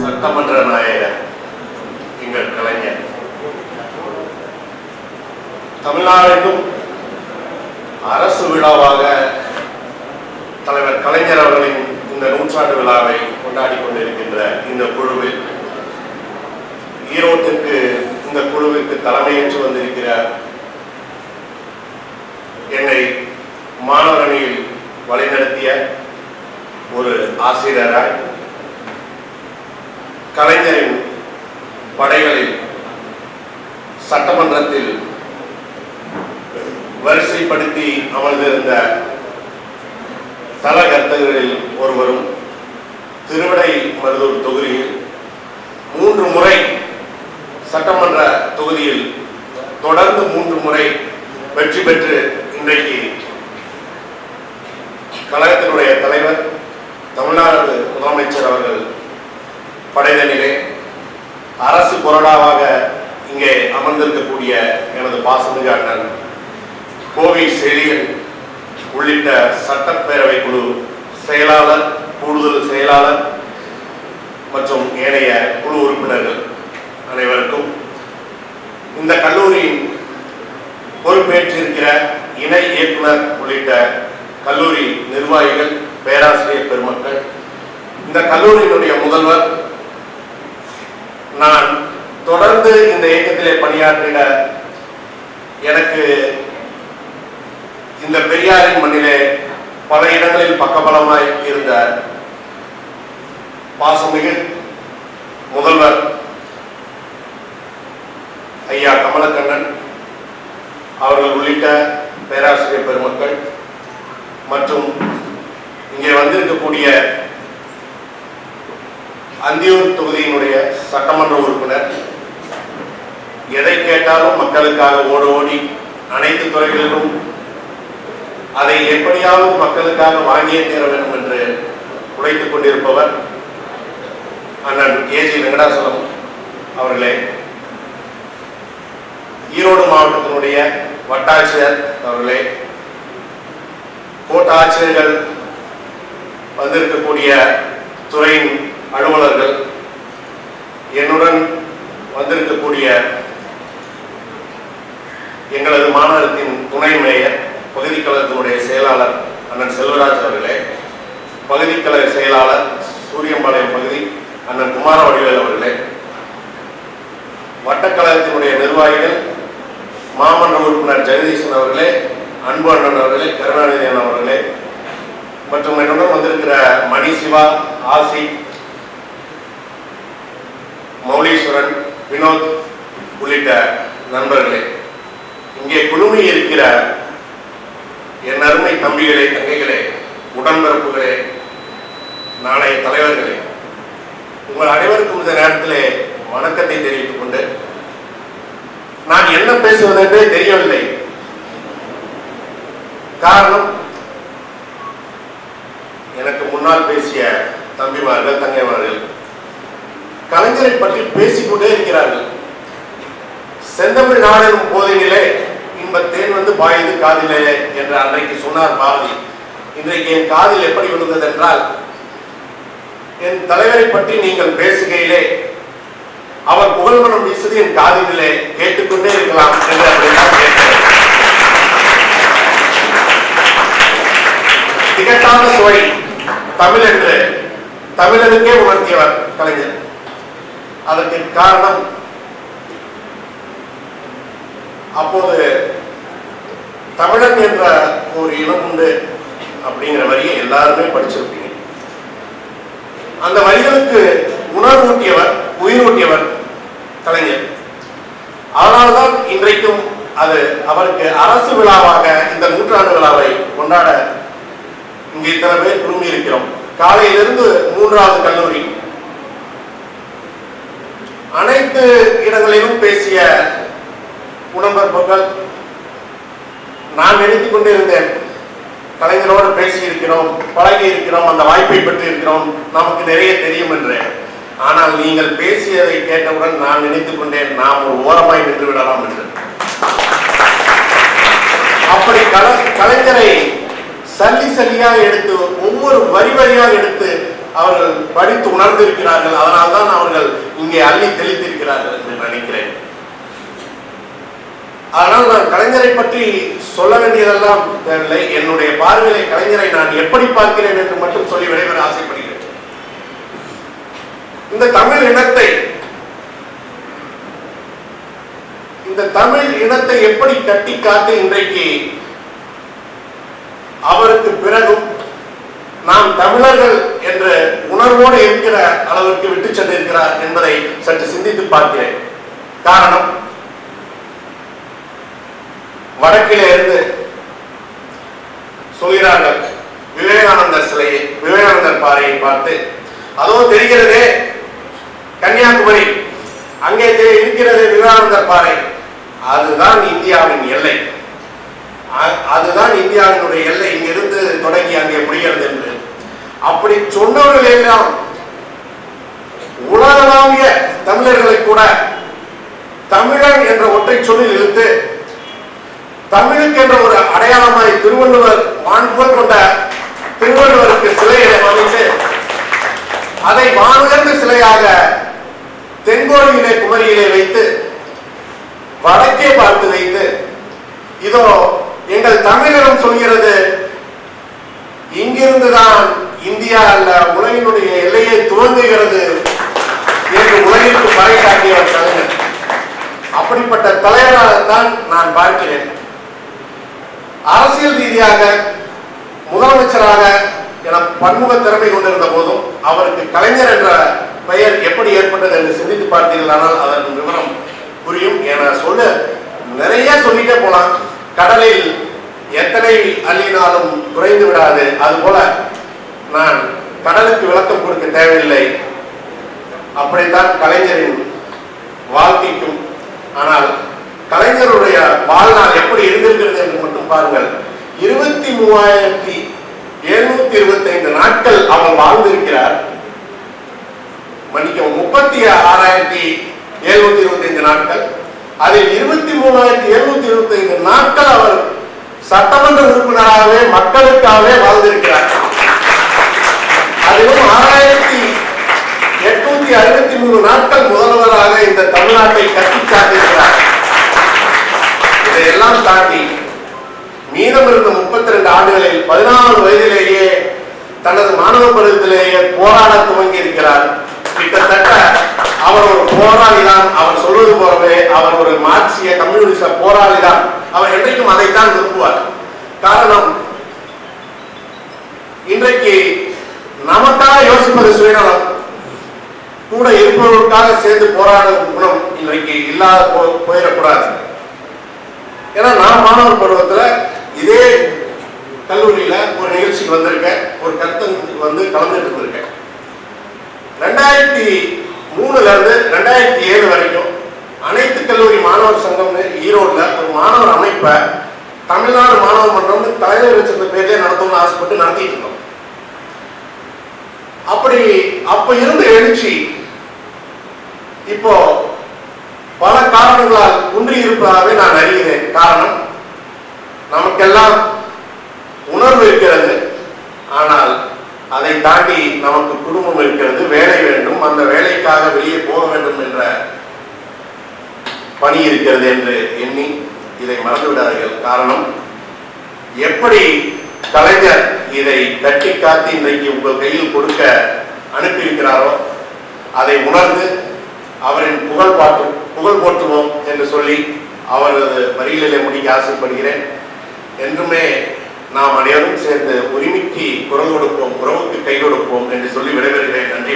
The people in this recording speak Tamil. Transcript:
சட்டமன்ற நாயகர் எங்கள் கலைஞர். அரசு விழாவாக தலைவர் கலைஞர் அவர்களின் இந்த நூற்றாண்டு விழாவை கொண்டாடி கொண்டிருக்கின்ற இந்த குழுவில் ஈரோட்டிற்கு இந்த குழுவிற்கு தலைமையேற்று வந்திருக்கிற என்னை மாணவர் அணியில் வழிநடத்திய ஒரு ஆசிரியராய் கலைஞரின் படைகளில் சட்டமன்றத்தில் வரிசைப்படுத்தி அமர்ந்திருந்த தலகர்த்தர்களில் ஒருவரும் திருவிடை மருதூர் தொகுதியில் மூன்று முறை சட்டமன்ற தொகுதியில் தொடர்ந்து மூன்று முறை வெற்றி பெற்று இன்றைக்கு கழகத்தினுடைய தலைவர் தமிழ்நாடு முதலமைச்சர் அவர்கள் படைதலிலே அரசு கொறடாவாக இங்கே அமர்ந்திருக்கக்கூடிய எனது பாசமிகு அண்ணன் கோவை செழியன் உள்ளிட்ட சட்டப்பேரவை குழு செயலாளர் கூடுதல் செயலாளர் மற்றும் ஏனைய குழு உறுப்பினர்கள் அனைவருக்கும் இந்த கல்லூரியின் பொறுப்பேற்றிருக்கிற இணை இயக்குனர் உள்ளிட்ட கல்லூரி நிர்வாகிகள் பேராசிரியர் பெருமக்கள். இந்த கல்லூரியினுடைய முதல்வர் நான் தொடர்ந்து இந்த இயக்கத்திலே பணியாற்றிட எனக்கு இந்த பெரியாரின் மண்ணிலே பல இடங்களில் பக்கபலமாய் இருந்த பாசமிகு முதல்வர் ஐயா கமலக்கண்ணன் அவர்கள் உள்ளிட்ட பேராசிரியர் பெருமக்கள் மற்றும் இங்கே வந்திருக்கக்கூடிய அந்தியூர் தொகுதியினுடைய சட்டமன்ற உறுப்பினர். எதை கேட்டாலும் மக்களுக்காக ஓட ஓடி அனைத்து துறைகளிலும் அதை எப்படியாவது மக்களுக்காக வாங்கியே தீர வேண்டும் என்று உழைத்துக் கொண்டிருப்பவர் அண்ணன் ஏஜி வெங்கடாசலம் அவர்களே. ஈரோடு மாவட்டத்தினுடைய வட்டாட்சியர் அவர்களே கோட்ட ஆட்சியர்கள் வந்திருக்கக்கூடிய துறையின் அலுவலர்கள் என்னுடன் வந்திருக்கக்கூடிய எங்களது மாநகரத்தின் துணை மேயர் பகுதி கழகத்தினுடைய செயலாளர் அண்ணன் செல்வராஜ் அவர்களே பகுதி கழக செயலாளர் சூரியம்பாளையம் பகுதி அண்ணன் குமார வடிவேல் அவர்களே வட்டக்கழகத்தினுடைய நிர்வாகிகள் மாமன்ற உறுப்பினர் ஜெகதீசன் அவர்களே அன்பு அண்ணன் அவர்களே கருணாநிதி அவர்களே. மற்றும் என்னுடன் வந்திருக்கிற மணி சிவா ஆசி மௌலீஸ்வரன் வினோத் உள்ளிட்ட நண்பர்களே. இங்கே குழுமி இருக்கிற என் அருமை தம்பிகளே தங்கைகளே உடன்பிறப்புகளே நாளைய தலைவர்களே உங்கள் அனைவருக்கும் இந்த நேரத்திலே வணக்கத்தை தெரிவித்துக் கொண்டு நான் என்ன பேசுவது என்றே தெரியவில்லை. காரணம் எனக்கு முன்னால் பேசிய தம்பிமார்கள் தங்கைமார்கள் கலைஞரை பற்றி பேசிக்கொண்டே இருக்கிறார்கள். செந்தமிழ் நாடெனும் போதினிலே இன்ப தேன் வந்து பாயுது காதிலே என்று அன்றைக்கு சொன்னார் பாரதி. இன்றைக்கு என் காதில் எப்படி விழுந்தது என்றால் என் தலைவரை பற்றி நீங்கள் பேசுகையிலே அவர் புகழ்மனம் வீசுது என் காதிலே கேட்டுக்கொண்டே இருக்கலாம் என்று அப்படிதான் திகட்டான சுவை தமிழ் என்று தமிழனுக்கே உணர்த்தியவர் கலைஞர். அதற்கு காரணம் அப்போது தமிழன் என்ற ஒரு இனம் உண்டு அப்படிங்கிற வரியை எல்லாருமே படிச்சிருப்பீங்க. அந்த வரிகளுக்கு உணர்வூட்டியவர் உயிரூட்டியவர் கலைஞர். அதனால்தான் இன்றைக்கும் அது அவருக்கு அரசு விழாவாக இந்த நூற்றாண்டு விழாவை கொண்டாட இங்கே இத்தனை பேர் குழுமி இருக்கிறோம் காலையிலிருந்து மூன்றாவது கல்லூரி. அனைத்து இடங்களிலும் பேசிய உடம்பரப்புகள் நான் நினைத்துக் கொண்டிருந்தேன். கலைஞரோடு பேசி இருக்கிறோம் பழகி இருக்கிறோம் அந்த வாய்ப்பை பெற்று இருக்கிறோம் நமக்கு நிறைய தெரியும் என்று ஆனால் நீங்கள் பேசியதை கேட்டவுடன் நான் நினைத்துக் கொண்டேன் நாம் ஒரு ஓரமாய் நின்று விடலாம் என்று. அப்படி கல கலைஞரை சல்லி சல்லியாக எடுத்து ஒவ்வொரு வரி வரியாக எடுத்து அவர்கள் படித்து உணர்ந்திருக்கிறார்கள். அதனால்தான் அவர்கள் இங்கே அள்ளி தெளித்திருக்கிறார்கள் என்று நினைக்கிறேன். ஆனால் நான் கலைஞரை பற்றி சொல்ல வேண்டியதெல்லாம் தேவையில்லை. என்னுடைய பார்வையிலே கலைஞரை நான் எப்படி பார்க்கிறேன் என்று மட்டும் சொல்லி விடைபெற ஆசைப்படுகிறேன். இந்த தமிழ் இனத்தை இந்த தமிழ் இனத்தை எப்படி கட்டி காத்து இன்றைக்கு அவருக்கு பிறகும் நாம் தமிழர்கள் என்ற உணர்வோடு இருக்கிற அளவிற்கு விட்டு சென்றிருக்கிறார் என்பதை சற்று சிந்தித்து பார்க்கிறேன். காரணம் வடக்கிலே இருந்து சொல்கிறார்கள். விவேகானந்தர் சிலையை விவேகானந்தர் பாறையை பார்த்து அதோ தெரிகிறதே அங்கே இருக்கிறது விவேகானந்தர் பாறை. அதுதான் இந்தியாவின் எல்லை. அ- அதுதான் இந்தியாவினுடைய எல்லை. இங்கிருந்து தொடங்கி அங்கே முடிகிறது என்று. அப்படி சொன்னவர்கள் எல்லாம் உலகளாவிய தமிழர்களை கூட தமிழன் என்ற ஒற்றை சொல்லில் இழுத்து தமிழுக்கு என்ற ஒரு அடையாளமாய் திருவள்ளுவர் மாண்புகள் கொண்ட திருவள்ளுவருக்கு சிலையை அமைத்து அதை வானுயர்ந்த சிலையாக தென்கோடியிலே குமரியிலே வைத்து வடக்கே பார்த்து வைத்து இதோ எங்கள் தமிழகம் சொல்கிறது இங்கிருந்துதான் இந்தியா அல்ல உலகினுடைய எல்லையை துவங்குகிறது என்று உலகிற்கு பறைசாட்டியவர் கலைஞர். அப்படிப்பட்ட தலைவராகத்தான் நான் பார்க்கிறேன் அரசியல் ரீதியாக முதலமைச்சராக என பன்முக திறமை கொண்டிருந்த போதும் அவருக்கு கலைஞர் என்ற பெயர் எப்படி ஏற்பட்டது என்று சிந்தித்து பார்த்தீர்களானால் அதன் விவரம் புரியும் என சொல்ல நிறைய சொல்லிட்டே போலாம். கடலில் எத்தனை அள்ளினாலும் குறைந்து விடாது. அதுபோல நான் கடலுக்கு விளக்கம் கொடுக்க தேவையில்லை. அப்படித்தான் கலைஞரின் வாழ்க்கைக்கும். ஆனால் கலைஞருடைய வாழ்நாள் எப்படி இருந்திருக்கிறது என்று மட்டும் பாருங்கள். இருபத்தி மூவாயிரத்தி எழுநூத்தி இருபத்தி ஐந்து நாட்கள் அவர் வாழ்ந்திருக்கிறார். மன்னிக்கவும் முப்பத்தி ஆறாயிரத்தி எழுநூத்தி இருபத்தி ஐந்து நாட்கள். அதில் இருபத்தி மூணாயிரத்தி எழுநூத்தி இருபத்தி ஐந்து நாட்கள் அவர் சட்டமன்ற உறுப்பினராகவே மக்களுக்காகவே வாழ்ந்திருக்கிறார். அதிலும் ஆறாயிரத்தி எட்நூத்தி அறுபத்தி மூணு நாட்கள் முதல்வராக இந்த தமிழ்நாட்டை கட்டி சாட்டியிருக்கிறார் இதையெல்லாம் தாண்டி மீதம் இருந்த முப்பத்தி ரெண்டு ஆண்டுகளில் பதினாலு வயதிலேயே தனது மாணவ பருவத்திலேயே போராட துவங்கி இருக்கிறார் கிட்டத்தட்ட அவர் ஒரு போராளி தான். அவர் சொல்வது போலவே அவர் ஒரு மார்க்சிய கம்யூனிச போராளி தான். அவர் என்றைக்கும் அதைத்தான் விரும்புவார். காரணம் இன்றைக்கு நமக்காக யோசிப்பது சுயநலம். கூட இருப்பவர்களுக்காக சேர்ந்து போராடும் குணம் இன்றைக்கு இல்லாத போ- போயிடக்கூடாது. ஏன்னா நான் மாணவர் பருவத்துல இதே கல்லூரியில ஒரு நிகழ்ச்சிக்கு வந்திருக்கேன். ஒரு கருத்தங்களுக்கு வந்து கலந்துட்டு இருந்திருக்கேன் ரெண்டாயிரத்தி மூணுல இருந்து ரெண்டாயிரத்தி ஏழு வரைக்கும் அனைத்து கல்லூரி மாணவர் சங்கம்னு ஈரோட்ல ஒரு மாணவர் அமைப்பை தமிழ்நாடு மாணவர் மன்றம்னு தலைவர் வச்சிருந்த பேர்லயே நடத்தணும்னு ஆசைப்பட்டு நடத்திட்டு இருந்தோம். அப்படி அப்ப இருந்த எழுச்சி இப்போ பல காரணங்களால் குன்றி இருப்பதாகவே நான் அறிகிறேன். காரணம் நமக்கெல்லாம் உணர்வு இருக்கிறது. அதை தாண்டி நமக்கு குடும்பம் இருக்கிறது வேலை வேண்டும். அந்த வேலைக்காக வெளியே போக வேண்டும் என்ற பணி இருக்கிறது என்று எண்ணி இதை மறந்துவிடார்கள் காரணம் எப்படி கலைஞர் இதை தட்டி காத்து இன்றைக்கு உங்கள் கையில் கொடுக்க அனுப்பியிருக்கிறாரோ அதை உணர்ந்து அவரின் புகழ் பாட்டு புகழ் போற்றுவோம் என்று சொல்லி அவரது வரிகளிலே முடிக்க ஆசைப்படுகிறேன். என்றுமே நாம் அனைவரும் சேர்ந்து உரிமைக்கு குரல் கொடுப்போம் உறவுக்கு கை கொடுப்போம் என்று சொல்லி விடைபெறுகிறேன். நன்றி.